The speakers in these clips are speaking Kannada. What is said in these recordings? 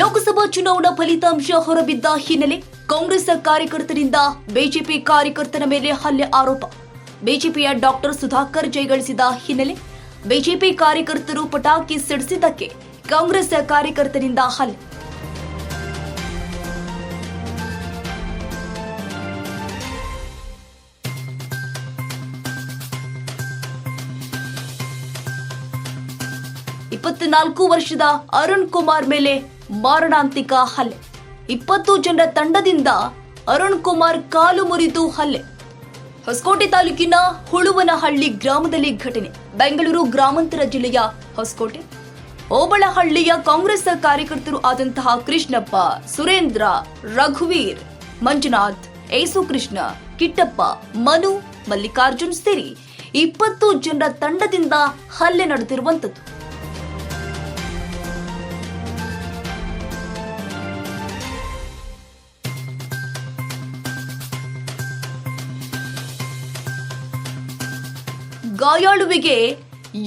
ಲೋಕಸಭಾ ಚುನಾವಣಾ ಫಲಿತಾಂಶ ಹೊರಬಿದ್ದ ಹಿನ್ನೆಲೆ ಕಾಂಗ್ರೆಸ್ ಕಾರ್ಯಕರ್ತರಿಂದ ಬಿಜೆಪಿ ಕಾರ್ಯಕರ್ತನ ಮೇಲೆ ಹಲ್ಲೆ ಆರೋಪ. ಬಿಜೆಪಿಯ ಡಾಕ್ಟರ್ ಸುಧಾಕರ್ ಜಯಗಳಿಸಿದ ಹಿನ್ನೆಲೆ ಬಿಜೆಪಿ ಕಾರ್ಯಕರ್ತರು ಪಟಾಕಿ ಸಿಡಿಸಿದ್ದಕ್ಕೆ ಕಾಂಗ್ರೆಸ್ ಕಾರ್ಯಕರ್ತರಿಂದ ಹಲ್ಲೆ. ಇಪ್ಪತ್ನಾಲ್ಕು ವರ್ಷದ ಅರುಣ್ ಕುಮಾರ್ ಮೇಲೆ ಮಾರಣಾಂತಿಕ ಹಲ್ಲೆ. ಇಪ್ಪತ್ತು ಜನರ ತಂಡದಿಂದ ಅರುಣ್ ಕುಮಾರ್ ಕಾಲು ಮುರಿದು ಹಲ್ಲೆ. ಹೊಸಕೋಟೆ ತಾಲೂಕಿನ ಹುಳುವನಹಳ್ಳಿ ಗ್ರಾಮದಲ್ಲಿ ಘಟನೆ. ಬೆಂಗಳೂರು ಗ್ರಾಮಾಂತರ ಜಿಲ್ಲೆಯ ಹೊಸಕೋಟೆ. ಓಬಳಹಳ್ಳಿಯ ಕಾಂಗ್ರೆಸ್ ಕಾರ್ಯಕರ್ತರು ಆದಂತಹ ಕೃಷ್ಣಪ್ಪ, ಸುರೇಂದ್ರ, ರಘುವೀರ್, ಮಂಜುನಾಥ್ ಏಸು ಕೃಷ್ಣ ಕಿಟ್ಟಪ್ಪ, ಮನು, ಮಲ್ಲಿಕಾರ್ಜುನ್ ಸೇರಿ ಇಪ್ಪತ್ತು ಜನರ ತಂಡದಿಂದ ಹಲ್ಲೆ ನಡೆದಿರುವಂತದ್ದು ಗಾಯಾಳುವಿಗೆ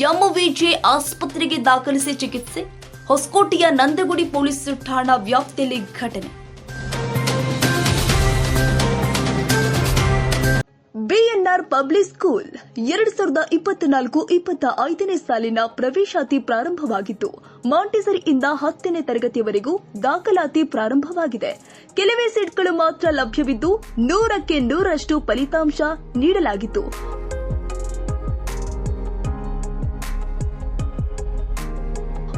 ಎಂವಿಜೆ ಆಸ್ಪತ್ರೆಗೆ ದಾಖಲಿಸಿ ಚಿಕಿತ್ಸೆ. ಹೊಸಕೋಟೆಯ ನಂದಗುಡಿ ಪೊಲೀಸ್ ಠಾಣಾ ವ್ಯಾಪ್ತಿಯಲ್ಲಿ ಘಟನೆ. ಬಿಎನ್ಆರ್ ಪಬ್ಲಿಕ್ ಸ್ಕೂಲ್ ಎರಡ್ ಸಾವಿರದ ಇಪ್ಪತ್ನಾಲ್ಕು ಇಪ್ಪತ್ತ ಐದನೇ ಸಾಲಿನ ಪ್ರವೇಶಾತಿ ಪ್ರಾರಂಭವಾಗಿತ್ತು. ಮಾಂಟಿಸರಿಯಿಂದ ಹತ್ತನೇ ತರಗತಿಯವರೆಗೂ ದಾಖಲಾತಿ ಪ್ರಾರಂಭವಾಗಿದೆ. ಕೆಲವೇ ಸೀಟ್ಗಳು ಮಾತ್ರ ಲಭ್ಯವಿದ್ದು ನೂರಕ್ಕೆ ನೂರಷ್ಟು ಫಲಿತಾಂಶ ನೀಡಲಾಗಿತ್ತು.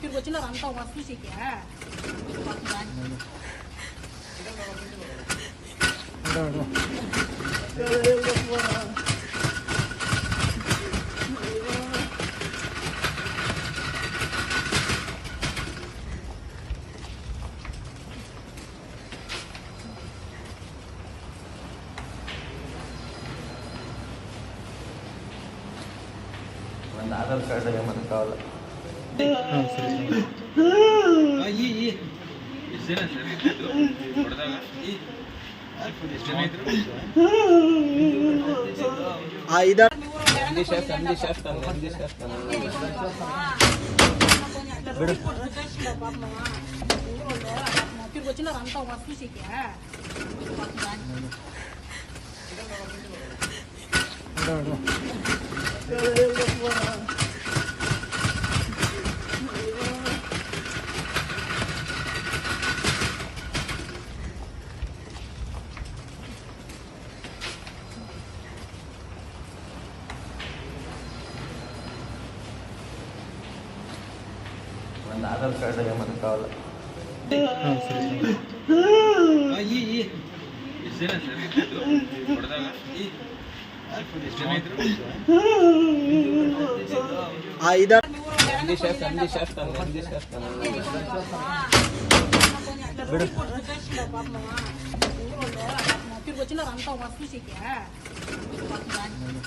తిరిగి వచ్చినారు అంతా వస్తు చూసేకి. పాపం దాన్ని. పాపం? మీ ఊరోళ్ళు పాపం తిరిగి వచ్చినారు అంతా వస్తు చూసేకి. పాపం పాపం? మీ ఊరోళ్ళు పాపం తిరిగి వచ్చినారు అంతా వస్తు చూసేకి. పాపం దాన్ని.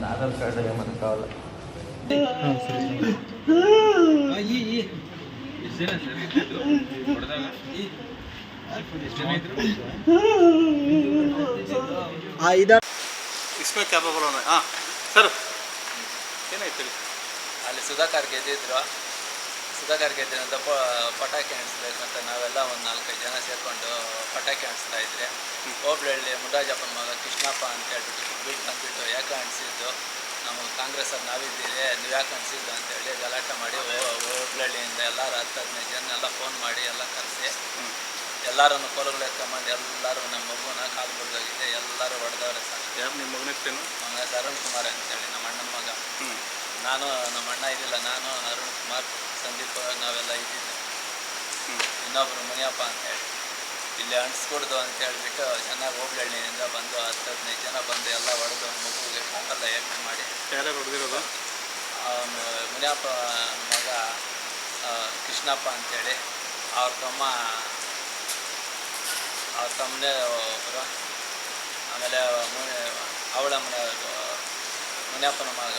ಒಂದು ಆಧಾರ್ ಕಾರ್ಡ್ ಮಾಡೋಕ್ಕಾಗಲ್ಲ ಹಾಂ ಸರ್. ಏನಾಯ್ತು ಅಲ್ಲಿ ಸುಧಾಕರ್ ಗೆದ್ದಿದ್ರು. ಸುಧಾಕರ್ ಗೆದ್ದಿರೋ ಪಟಾಕಿ ಅಣಿಸ್ಬೇಕು ನಾವೆಲ್ಲ ಒಂದು ನಾಲ್ಕೈದು ಜನ ಸೇರ್ಕೊಂಡು ಪಟಾಕಿ ಅಂಟಿಸ್ತಾ ಇದ್ರೆ. ಹೋಬ್ಳಹಳ್ಳಿ ಮುಡಾಜಪ್ಪನ ಮಗ ಕೃಷ್ಣಪ್ಪ ಅಂತ ಹೇಳ್ಬಿಟ್ಟು ಬಿಟ್ಟು ಬಂದ್ಬಿಟ್ಟು ಯಾಕೆ ಅನಿಸಿದ್ದು? ನಮಗೆ ಕಾಂಗ್ರೆಸ್ಸಲ್ಲಿ ನಾವಿದ್ದೀವಿ ನೀವು ಯಾಕೆ ಅನಿಸಿದ್ದು ಅಂತೇಳಿ ಗಲಾಟೆ ಮಾಡಿ ಹೋಬ್ಳಹಳ್ಳಿಯಿಂದ ಎಲ್ಲರೂ ಹತ್ತು ಹದಿನೈದು ಜನ ಎಲ್ಲ ಫೋನ್ ಮಾಡಿ ಎಲ್ಲ ಕರೆಸಿ ಎಲ್ಲರನ್ನು ಕೊಲಗಳು ಎತ್ಕೊಂಬಂದು ಎಲ್ಲರೂ ನಮ್ಮ ಮಗುನ ಕಾಲು ಮುರಿದೋಗಿದೆ ಎಲ್ಲರೂ ಹೊಡೆದವ್ರೆ ಸರ್. ಯಾರು ನಿಮ್ಮ ಮಗನ ಮಗ ಅರುಣ್ ಕುಮಾರ್ ಅಂತೇಳಿ ನಮ್ಮ ಅಣ್ಣನ ಮಗ. ನಾನು ನಮ್ಮ ಅಣ್ಣ ಇದ್ದಿಲ್ಲ ನಾನು ಅರುಣ್ ಕುಮಾರ್ ಸಂದೀಪ್ ನಾವೆಲ್ಲ ಇದ್ದಿದ್ದೆ. ಇನ್ನೊಬ್ಬರು ಮುನಿಯಪ್ಪ ಅಂತೇಳಿ ಇಲ್ಲಿ ಅಣಿಸ್ಕೊಡ್ದು ಅಂತ ಹೇಳ್ಬಿಟ್ಟು ಚೆನ್ನಾಗಿ ಹೋಗ್ಲಳ್ಳಿನಿಂದ ಬಂದು ಹತ್ತು ಹದಿನೈದು ಜನ ಬಂದು ಎಲ್ಲ ಹೊಡೆದು ಮಗುವಿಗೆ ಕಾಲೆಲ್ಲ ಯೋಚನೆ ಮಾಡಿ. ಯಾರ್ಯಾರು ಹೊಡೆದಿರೋದು? ಅವನು ಮುನಿಯಪ್ಪ ಮಗ ಕೃಷ್ಣಪ್ಪ ಅಂತೇಳಿ. ಅವ್ರ ತಮ್ಮ ಅವ್ರ ತಮ್ಮನೇ ಒಬ್ಬರು ಆಮೇಲೆ ಮುನಿ ಅವಳ ಮನೆಯವರು ಮುನಿಯಪ್ಪನ ಮಗ